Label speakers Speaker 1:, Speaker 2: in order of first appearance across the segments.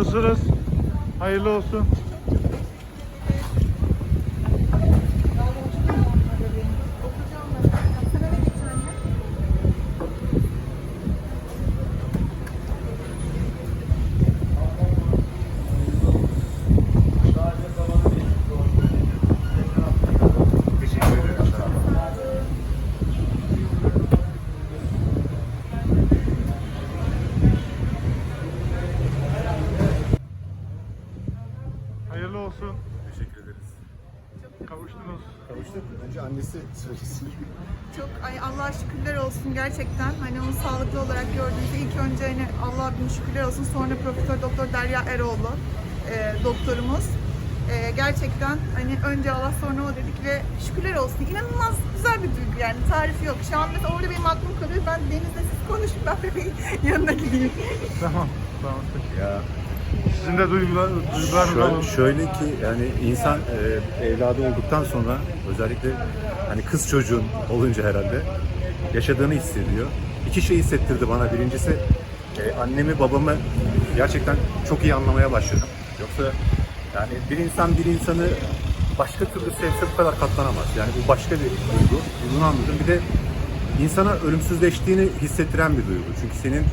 Speaker 1: Nasılsınız? Hayırlı olsun.
Speaker 2: Teşekkür ederim. Sağ olun.
Speaker 1: Hayırlı olsun.
Speaker 2: Teşekkür ederiz.
Speaker 1: Kavuştunuz.
Speaker 2: Kavuştuk. Önce annesi söylesin.
Speaker 3: Çok ay Allah'a şükürler olsun gerçekten. Hani onu sağlıklı olarak gördüğümüzde ilk önce hani Allah'a bin şükürler olsun. Sonra Profesör Doktor Derya Eroğlu e, doktorumuz. E, gerçekten hani önce Allah sonra o dedik ve şükürler olsun. İnanılmaz güzel bir duygu yani tarifi yok. Şu an mesela orada benim aklım kalıyor. Ben Deniz'le siz konuşun ben bebeğin yanına gideyim.
Speaker 1: Tamam. Tamam.
Speaker 2: Ya
Speaker 1: Sizin de duygular, duygularınızı
Speaker 2: şöyle, şöyle ki yani insan e, evladı olduktan sonra özellikle hani kız çocuğun olunca herhalde yaşadığını hissediyor. İki şey hissettirdi bana. Birincisi e, annemi babamı gerçekten çok iyi anlamaya başladım. Yoksa yani bir insan bir insanı başka türlü sevse bu kadar katlanamaz. Yani bu başka bir duygu. Bunu anladım. Bir de insana ölümsüzleştiğini hissettiren bir duygu. Çünkü senin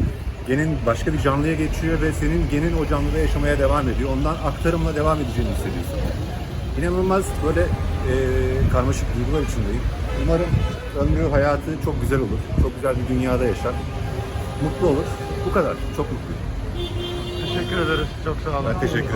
Speaker 2: genin başka bir canlıya geçiyor ve senin genin o canlıda yaşamaya devam ediyor. Ondan aktarımla devam edeceğini hissediyorsun. İnanılmaz böyle e, karmaşık duygular içindeyim. Umarım ömrü, hayatı çok güzel olur. Çok güzel bir dünyada yaşar. Mutlu olur. Bu kadar. Çok mutluyum.
Speaker 1: Teşekkür ederiz. Çok sağ olun.
Speaker 2: Ben teşekkür ederim.